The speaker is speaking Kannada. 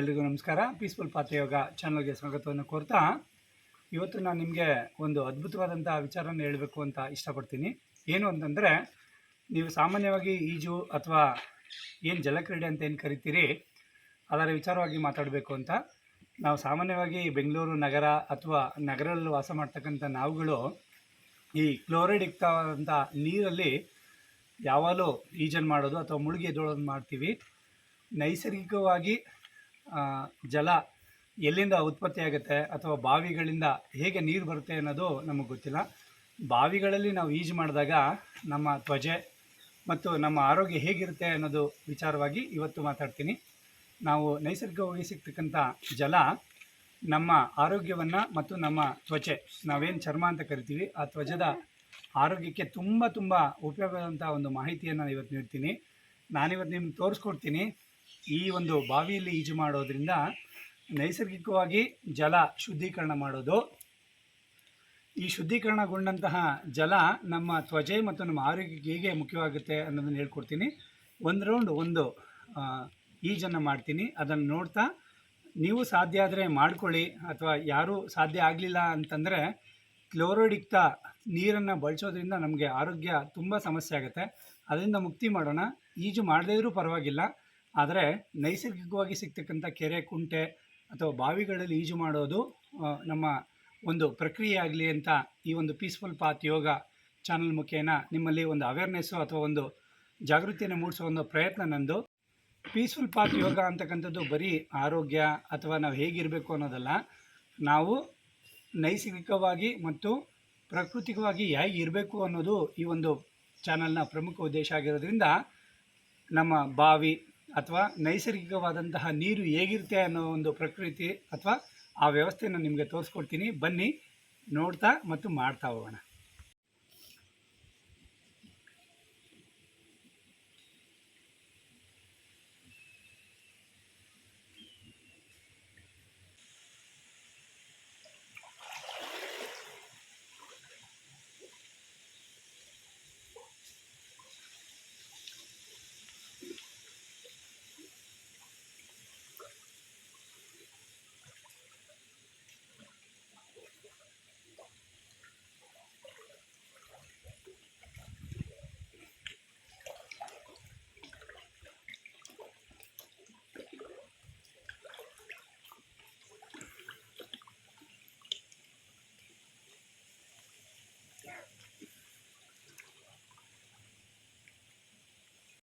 ಎಲ್ರಿಗೂ ನಮಸ್ಕಾರ. ಪೀಸ್ಫುಲ್ ಪಾತ್ರಯೋಗ ಚಾನಲ್ಗೆ ಸ್ವಾಗತವನ್ನು ಕೋರ್ತಾ, ಇವತ್ತು ನಾನು ನಿಮಗೆ ಒಂದು ಅದ್ಭುತವಾದಂಥ ವಿಚಾರನ ಹೇಳಬೇಕು ಅಂತ ಇಷ್ಟಪಡ್ತೀನಿ. ಏನು ಅಂತಂದರೆ, ನೀವು ಸಾಮಾನ್ಯವಾಗಿ ಈಜು ಅಥವಾ ಏನು ಜಲಕ್ರೀಡೆ ಅಂತ ಏನು ಕರಿತೀರಿ, ಅದರ ವಿಚಾರವಾಗಿ ಮಾತಾಡಬೇಕು ಅಂತ. ನಾವು ಸಾಮಾನ್ಯವಾಗಿ ಬೆಂಗಳೂರು ನಗರ ಅಥವಾ ನಗರದಲ್ಲಿ ವಾಸ ಮಾಡ್ತಕ್ಕಂಥ ನಾವುಗಳು ಈ ಕ್ಲೋರೈಡ್ ಯುಕ್ತವಾದಂಥ ನೀರಲ್ಲಿ ಯಾವಾಗಲೂ ಈಜನ್ನು ಮಾಡೋದು ಅಥವಾ ಮುಳುಗಿ ಎದ್ದೋಳೋದು ಮಾಡ್ತೀವಿ. ನೈಸರ್ಗಿಕವಾಗಿ ಜಲ ಎಲ್ಲಿಂದ ಉತ್ಪತ್ತಿ ಆಗುತ್ತೆ ಅಥವಾ ಬಾವಿಗಳಿಂದ ಹೇಗೆ ನೀರು ಬರುತ್ತೆ ಅನ್ನೋದು ನಮಗೆ ಗೊತ್ತಿಲ್ಲ. ಬಾವಿಗಳಲ್ಲಿ ನಾವು ಈಜು ಮಾಡಿದಾಗ ನಮ್ಮ ತ್ವಜೆ ಮತ್ತು ನಮ್ಮ ಆರೋಗ್ಯ ಹೇಗಿರುತ್ತೆ ಅನ್ನೋದು ವಿಚಾರವಾಗಿ ಇವತ್ತು ಮಾತಾಡ್ತೀನಿ. ನಾವು ನೈಸರ್ಗಿಕವಾಗಿ ಸಿಗ್ತಕ್ಕಂಥ ಜಲ ನಮ್ಮ ಆರೋಗ್ಯವನ್ನು ಮತ್ತು ನಮ್ಮ ತ್ವಚೆ, ನಾವೇನು ಚರ್ಮ ಅಂತ ಕರಿತೀವಿ, ಆ ತ್ವಜದ ಆರೋಗ್ಯಕ್ಕೆ ತುಂಬ ತುಂಬ ಉಪಯೋಗವಾದಂಥ ಒಂದು ಮಾಹಿತಿಯನ್ನು ಇವತ್ತು ನೀಡ್ತೀನಿ. ನಾನಿವತ್ತು ನಿಮ್ಗೆ ತೋರಿಸ್ಕೊಡ್ತೀನಿ. ಈ ಒಂದು ಬಾವಿಯಲ್ಲಿ ಈಜು ಮಾಡೋದ್ರಿಂದ ನೈಸರ್ಗಿಕವಾಗಿ ಜಲ ಶುದ್ಧೀಕರಣ ಮಾಡೋದು. ಈ ಶುದ್ಧೀಕರಣಗೊಂಡಂತಹ ಜಲ ನಮ್ಮ ತ್ವಚೆ ಮತ್ತು ನಮ್ಮ ಆರೋಗ್ಯಕ್ಕೆ ಹೇಗೆ ಮುಖ್ಯವಾಗುತ್ತೆ ಅನ್ನೋದನ್ನು ಹೇಳ್ಕೊಡ್ತೀನಿ. ಒಂದು ರೌಂಡ್ ಒಂದು ಈಜನ್ನು ಮಾಡ್ತೀನಿ. ಅದನ್ನು ನೋಡ್ತಾ ನೀವು ಸಾಧ್ಯ ಆದರೆ ಮಾಡ್ಕೊಳ್ಳಿ. ಅಥವಾ ಯಾರೂ ಸಾಧ್ಯ ಆಗಲಿಲ್ಲ ಅಂತಂದರೆ ಕ್ಲೋರೋಡಿಕ್ತ ನೀರನ್ನು ಬಳಸೋದ್ರಿಂದ ನಮಗೆ ಆರೋಗ್ಯ ತುಂಬ ಸಮಸ್ಯೆ ಆಗುತ್ತೆ. ಅದರಿಂದ ಮುಕ್ತಿ ಮಾಡೋಣ. ಈಜು ಮಾಡದೇ ಇದ್ರೂ ಪರವಾಗಿಲ್ಲ. ಆದರೆ ನೈಸರ್ಗಿಕವಾಗಿ ಸಿಗ್ತಕ್ಕಂಥ ಕೆರೆ, ಕುಂಟೆ ಅಥವಾ ಬಾವಿಗಳಲ್ಲಿ ಈಜು ಮಾಡೋದು ನಮ್ಮ ಒಂದು ಪ್ರಕ್ರಿಯೆ ಆಗಲಿ ಅಂತ ಈ ಒಂದು ಪೀಸ್ಫುಲ್ ಪಾತ್ ಯೋಗ ಚಾನಲ್ ಮುಖೇನ ನಿಮ್ಮಲ್ಲಿ ಒಂದು ಅವೇರ್ನೆಸ್ಸು ಅಥವಾ ಒಂದು ಜಾಗೃತಿಯನ್ನು ಮೂಡಿಸೋ ಒಂದು ಪ್ರಯತ್ನ ನಂದು. ಪೀಸ್ಫುಲ್ ಪಾತ್ ಯೋಗ ಅಂತಕ್ಕಂಥದ್ದು ಬರೀ ಆರೋಗ್ಯ ಅಥವಾ ನಾವು ಹೇಗಿರಬೇಕು ಅನ್ನೋದಲ್ಲ. ನಾವು ನೈಸರ್ಗಿಕವಾಗಿ ಮತ್ತು ಪ್ರಾಕೃತಿಕವಾಗಿ ಹೇಗೆ ಇರಬೇಕು ಅನ್ನೋದು ಈ ಒಂದು ಚಾನಲ್ನ ಪ್ರಮುಖ ಉದ್ದೇಶ ಆಗಿರೋದ್ರಿಂದ ನಮ್ಮ ಬಾವಿ ಅಥವಾ ನೈಸರ್ಗಿಕವಾದಂತಹ ನೀರು ಹೇಗಿರುತ್ತೆ ಅನ್ನೋ ಒಂದು ಪ್ರಕೃತಿ ಅಥವಾ ಆ ವ್ಯವಸ್ಥೆಯನ್ನು ನಿಮಗೆ ತೋರಿಸ್ಕೊಡ್ತೀನಿ. ಬನ್ನಿ, ನೋಡ್ತಾ ಮತ್ತು ಮಾಡ್ತಾ ಹೋಗೋಣ.